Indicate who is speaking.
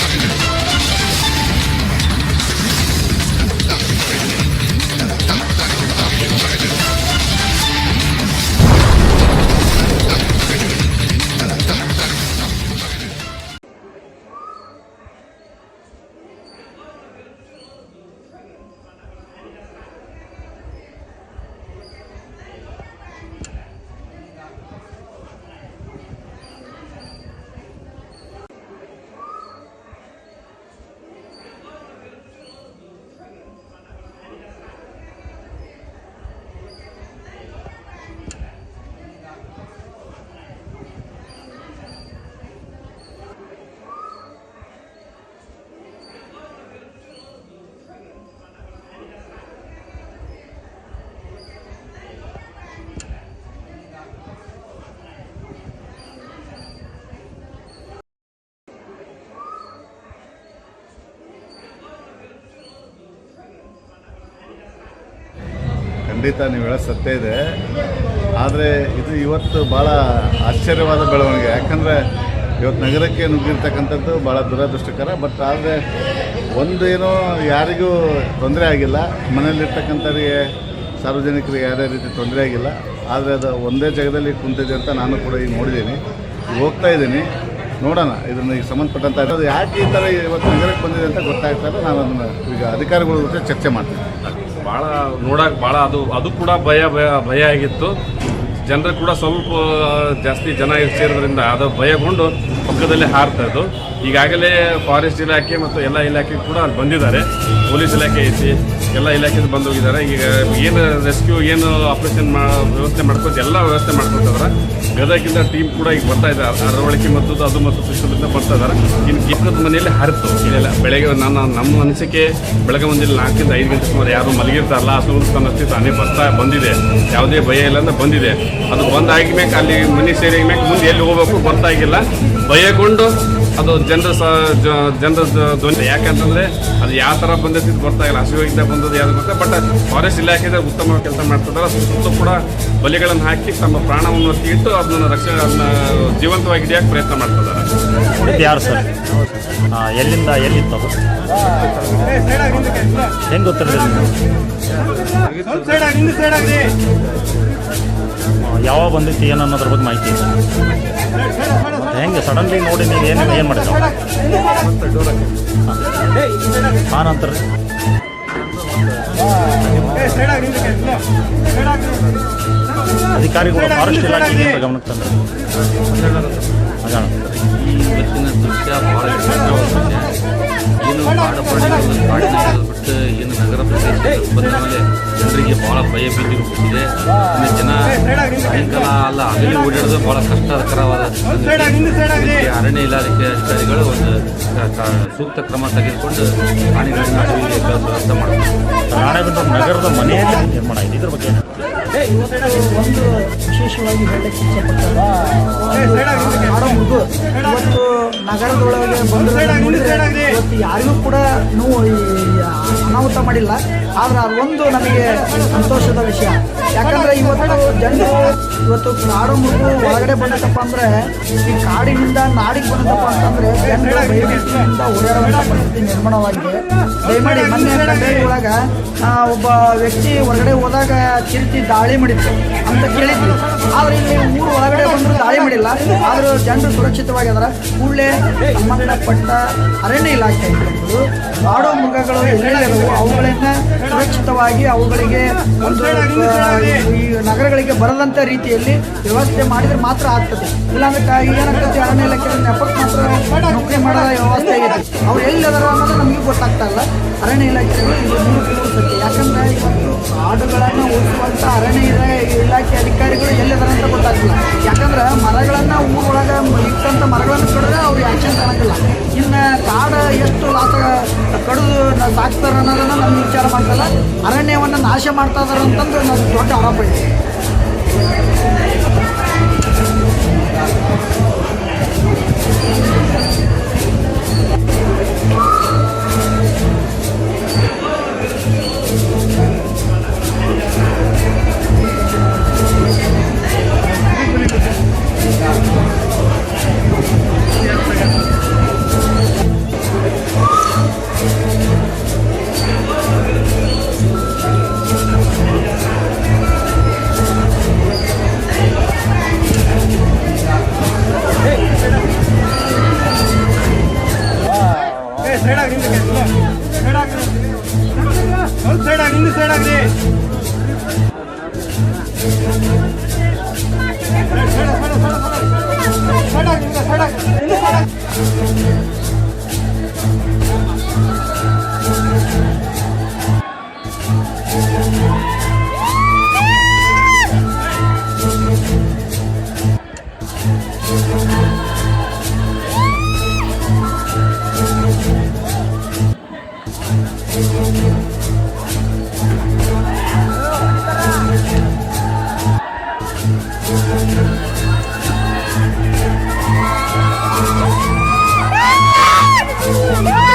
Speaker 1: Thank you. ಖಂಡಿತ ನೀವು ಹೇಳೋ ಸತ್ಯ ಇದೆ. ಆದರೆ ಇದು ಇವತ್ತು ಭಾಳ ಆಶ್ಚರ್ಯವಾದ ಬೆಳವಣಿಗೆ. ಯಾಕಂದರೆ ಇವತ್ತು ನಗರಕ್ಕೆ ನುಗ್ಗಿರ್ತಕ್ಕಂಥದ್ದು ಭಾಳ ದುರದೃಷ್ಟಕರ. ಬಟ್ ಆದರೆ ಒಂದೇನೋ ಯಾರಿಗೂ ತೊಂದರೆ ಆಗಿಲ್ಲ. ಮನೆಯಲ್ಲಿರ್ತಕ್ಕಂಥವರಿಗೆ, ಸಾರ್ವಜನಿಕರಿಗೆ ಯಾವುದೇ ರೀತಿ ತೊಂದರೆ ಆಗಿಲ್ಲ. ಆದರೆ ಅದು ಒಂದೇ ಜಾಗದಲ್ಲಿ ಕುಂತಿದೆ ಅಂತ ನಾನು ಕೂಡ ಈಗ ನೋಡಿದ್ದೀನಿ. ಹೋಗ್ತಾ ಇದ್ದೀನಿ. ನೋಡೋಣ ಇದನ್ನು ಈಗ ಸಂಬಂಧಪಟ್ಟಂಥ ಅದು ಯಾಕೆ ಈ ಥರ ಇವತ್ತು ನಗರಕ್ಕೆ ಬಂದಿದೆ ಅಂತ ಗೊತ್ತಾಗ್ತಾರೆ ನಾನು ಅದನ್ನು ಈಗ ಅಧಿಕಾರಿಗಳ ಜೊತೆ ಚರ್ಚೆ ಮಾಡ್ತೀನಿ.
Speaker 2: ಭಾಳ ನೋಡಕ್ಕೆ ಭಾಳ ಅದು ಅದು ಕೂಡ ಭಯ ಭಯ ಭಯ ಆಗಿತ್ತು. ಜನರು ಕೂಡ ಸ್ವಲ್ಪ ಜಾಸ್ತಿ ಜನ ಸೇರೋದ್ರಿಂದ ಅದು ಭಯಗೊಂಡು ಪಕ್ಕದಲ್ಲೇ ಹಾರ್ತಾ ಇದ್ದು. ಈಗಾಗಲೇ ಫಾರೆಸ್ಟ್ ಇಲಾಖೆ ಮತ್ತು ಎಲ್ಲ ಇಲಾಖೆ ಕೂಡ ಅಲ್ಲಿ ಬಂದಿದ್ದಾರೆ. ಪೊಲೀಸ್ ಇಲಾಖೆ ಐತಿ, ಎಲ್ಲ ಇಲಾಖೆದು ಬಂದು ಹೋಗಿದ್ದಾರೆ ಈಗ ಏನು ರೆಸ್ಕ್ಯೂ ಏನು ಆಪರೇಷನ್ ಮಾ, ವ್ಯವಸ್ಥೆ ಮಾಡ್ಕೊಂಡು ಎಲ್ಲ ವ್ಯವಸ್ಥೆ ಮಾಡ್ಕೊತಿದ್ದಾರೆ ಗದಗಿಂದ ಟೀಮ್ ಕೂಡ ಈಗ ಬರ್ತಾ ಇದ್ದಾರೆ. ಅರವಳಿಕೆ ಮತ್ತು ಅದು ಮತ್ತು ಸಿಸ್ಟಮಿಂದ ಬರ್ತಾ ಇದ್ದಾರೆ. ಇನ್ನು ಕೇಂದ್ರದ ಮನೆಯಲ್ಲಿ ಹರಿತು. ಇಲ್ಲೆಲ್ಲ ಬೆಳಗ್ಗೆ ನಾನು ನಮ್ಮ ಅನಿಸಿಕೆ, ಬೆಳಗ್ಗೆ ಒಂದಿಲ್ಲ ನಾಲ್ಕರಿಂದ ಐದು ಗಂಟೆ ಸುಮಾರು ಯಾರು ಮಲಗಿರ್ತಾರಲ್ಲ, ಅದು ತನ್ನಷ್ಟೇ ತಾನೇ ಬರ್ತಾ ಬಂದಿದೆ. ಯಾವುದೇ ಭಯ ಇಲ್ಲ ಅಂತ ಬಂದಿದೆ. ಅದು ಬಂದಾಗಿ ಮ್ಯಾಕ್ ಅಲ್ಲಿ ಮನೆ ಸೇರಿ ಮ್ಯಾಕ್ ಮುಂದೆ ಎಲ್ಲಿ ಹೋಗ್ಬೇಕು ಗೊತ್ತಾಗಿಲ್ಲ. ಭಯಗೊಂಡು ಅದು ಜನರ ಸ ಜನರ ಧ್ವನಿ. ಯಾಕಂತಂದ್ರೆ ಅದು ಯಾವ ಥರ ಬಂದೈತಿ ಇದು ಗೊತ್ತಾಗಿಲ್ಲ. ಹಸಿವಾಗಿದ್ದ ಬಂದದ್ದು ಯಾವ್ದು ಗೊತ್ತಾ? ಬಟ್ ಫಾರೆಸ್ಟ್ ಇಲಾಖೆದಾಗ ಉತ್ತಮ ಕೆಲಸ ಮಾಡ್ತಿದ್ದಾರೆ. ಸುತ್ತ ಕೂಡ ಬಲಿಗಳನ್ನು ಹಾಕಿ ತಮ್ಮ ಪ್ರಾಣವನ್ನು ಇಟ್ಟು ಅದನ್ನ ರಕ್ಷಣೆ ಅದನ್ನ ಜೀವಂತವಾಗಿ ಹಿಡಿಯಕ್ಕೆ ಪ್ರಯತ್ನ ಮಾಡ್ತಿದ್ದಾರೆ.
Speaker 3: ಯಾರು ಸರ್? ಎಲ್ಲಿಂದ ಎಲ್ಲಿತ್ತದು ಹೆಂಗೆ ಗೊತ್ತಿರಲಿಲ್ಲ ಯಾವಾಗ ಬಂದಿತ್ತು ಏನು ಅನ್ನೋದ್ರ ಬಗ್ಗೆ ಮಾಹಿತಿ ಇದೆ ಹೆಂಗೆ ಸಡನ್ಲಿ ನೋಡಿ ನೀವು ಏನು ಏನು ಮಾಡಿದ್ರು ಆ ನಂತರ? ಅಧಿಕಾರಿಗಳು ಫಾರೆಸ್ಟ್ ಇಲಾಖೆಗೆ ಅಂತ ಗಮನಕ್ಕೆ ತಂದರು
Speaker 4: ಇವತ್ತಿನ ದೃಶ್ಯ ವಿಚಿತ್ರವಾಗಿದೆ ಏನು ಕಾಡಿನಲ್ಲಿ ಬಿಟ್ಟು ಏನು ನಗರ ಪ್ರದೇಶ ಬಂದ ಮೇಲೆ ಜನರಿಗೆ ಬಹಳ ಭಯ ಭೀತಿ ರೂಪಿಸಿದೆ ಇನ್ನು ಜನ ಸಾಯಂಕಾಲ ಅಲ್ಲ ಹಗಲಿ ಓಡಾಡೋದು ಬಹಳ ಕಷ್ಟಕರವಾದ ಅರಣ್ಯ ಇಲಾಖೆ ಅಧಿಕಾರಿಗಳು ಒಂದು ಸೂಕ್ತ ಕ್ರಮ ತೆಗೆದುಕೊಂಡು ಪ್ರಾಣಿಗಳನ್ನು ಅಡವಿಗೆ ವ್ಯವಸ್ಥೆ ಮಾಡಬೇಕು
Speaker 3: ನಗರದ ಮನೆಯಲ್ಲಿ ನಿರ್ಮಾಣ ಇದೆ. ಇದ್ರ ಬಗ್ಗೆ ಏನು
Speaker 5: ಒಂದು ವಿಶೇಷವಾಗಿ ಹೇಳಕ್ಕೆ ಇವತ್ತು ನಗರದೊಳಗೆ ಬಂದಿರೋದನ್ನ ನೋಡಿದ್ರೆ ಇವತ್ತು ಯಾರಿಗೂ ಕೂಡ ನೋವು ಈ ಅನಾಹುತ ಮಾಡಿಲ್ಲ. ಆದ್ರೆ ಅದೊಂದು ನಮಗೆ ಸಂತೋಷದ ವಿಷಯ. ಇವತ್ತು ಕಾಡು ಮುಗು ಒಳಗಡೆ ಬಂದತ್ತಪ್ಪ ಅಂದ್ರೆ ಈ ಕಾಡಿನಿಂದ ನಾಡಿಗೆ ಬಂದತ್ತಪ್ಪ ಅಂತಂದ್ರೆ ಜನಗಳ ಓಡಾಡುವಂಥ ಪರಿಸ್ಥಿತಿ ನಿರ್ಮಾಣವಾಗಿದೆ. ದಯಮಾಡಿ ಮೊನ್ನೆ ಒಳಗ ಆ, ಒಬ್ಬ ವ್ಯಕ್ತಿ ಹೊರಗಡೆ ಹೋದಾಗ ಚಿರತೆ ದಾಳಿ ಮಾಡಿತ್ತು ಅಂತ ಕೇಳಿದ್ರು ಆದ್ರೆ ಇಲ್ಲಿ ಊರು ಒಳಗಡೆ ಬಂದ್ರು ದಾಳಿ ಮಾಡಿಲ್ಲ. ಆದ್ರೂ ಜನರು ಸುರಕ್ಷಿತವಾಗಿದಾರ. ಕೂಡಲೇ ಸಂಬಂಧಪಟ್ಟ ಅರಣ್ಯ ಇಲಾಖೆ ಕಾಡು ಮೃಗಗಳು ಎಲ್ಲೆಲ್ಲಿದಾವೋ ಅವುಗಳನ್ನ ಸುರಕ್ಷಿತವಾಗಿ ಅವುಗಳಿಗೆ ಒಂದು ಈ ನಗರಗಳಿಗೆ ಬರದಂತ ರೀತಿಯಲ್ಲಿ ವ್ಯವಸ್ಥೆ ಮಾಡಿದ್ರೆ ಮಾತ್ರ ಆಗ್ತದೆ. ಇಲ್ಲಾಂದ್ರೆ ಏನಾಗ್ತದೆ, ಅರಣ್ಯ ಇಲಾಖೆ ನೆಪಕ್ಕೆ ಮಾತ್ರ ನೌಕರಿ ಮಾಡೋ ವ್ಯವಸ್ಥೆ ಆಗಿದೆ. ಅವ್ರು ಎಲ್ಲಿದಾರ ಅನ್ನೋದು ನಮಗೆ ಗೊತ್ತಾಗ್ತಾ ಇಲ್ಲ ಅರಣ್ಯ ನೂರು ಸತ್ಯ ಯಾಕಂದ್ರೆ ಇವತ್ತು ಕಾಡುಗಳನ್ನು ಉಳಿಸುವಂತ ಅರಣ್ಯ ಇಲಾ- ಇಲಾಖೆ ಅಧಿಕಾರಿಗಳು ಎಲ್ಲಿದಾರ ಅಂತ ಗೊತ್ತಾಗ್ತಿಲ್ಲ. ಯಾಕಂದ್ರೆ ಮರಗಳನ್ನ ಊರೊಳಗೆ ಇಟ್ಟಂತ ಮರಗಳನ್ನು ಕಡಿದ್ರೆ ಅವ್ರು ಆಕ್ಷನ್ ತಗೊಳಂಗಿಲ್ಲ. ಇನ್ನು ಕಾಡ ಎಷ್ಟು ಲಾಸ ಕಡಿದು ಸಾಕ್ತಾರೆ ಅನ್ನೋದನ್ನ ನಮ್ಗೆ ವಿಚಾರ ಮಾಡ್ತಲ್ಲ. ಅರಣ್ಯವನ್ನು ನಾಶ ಮಾಡ್ತಾ ಇದಾರೆ ಅಂತಂದ್ರೆ ನಮ್ಗೆ ದೊಡ್ಡ ಆರೋಪ ಇದೆ.
Speaker 6: Thank you. सड़क सड़क Ah!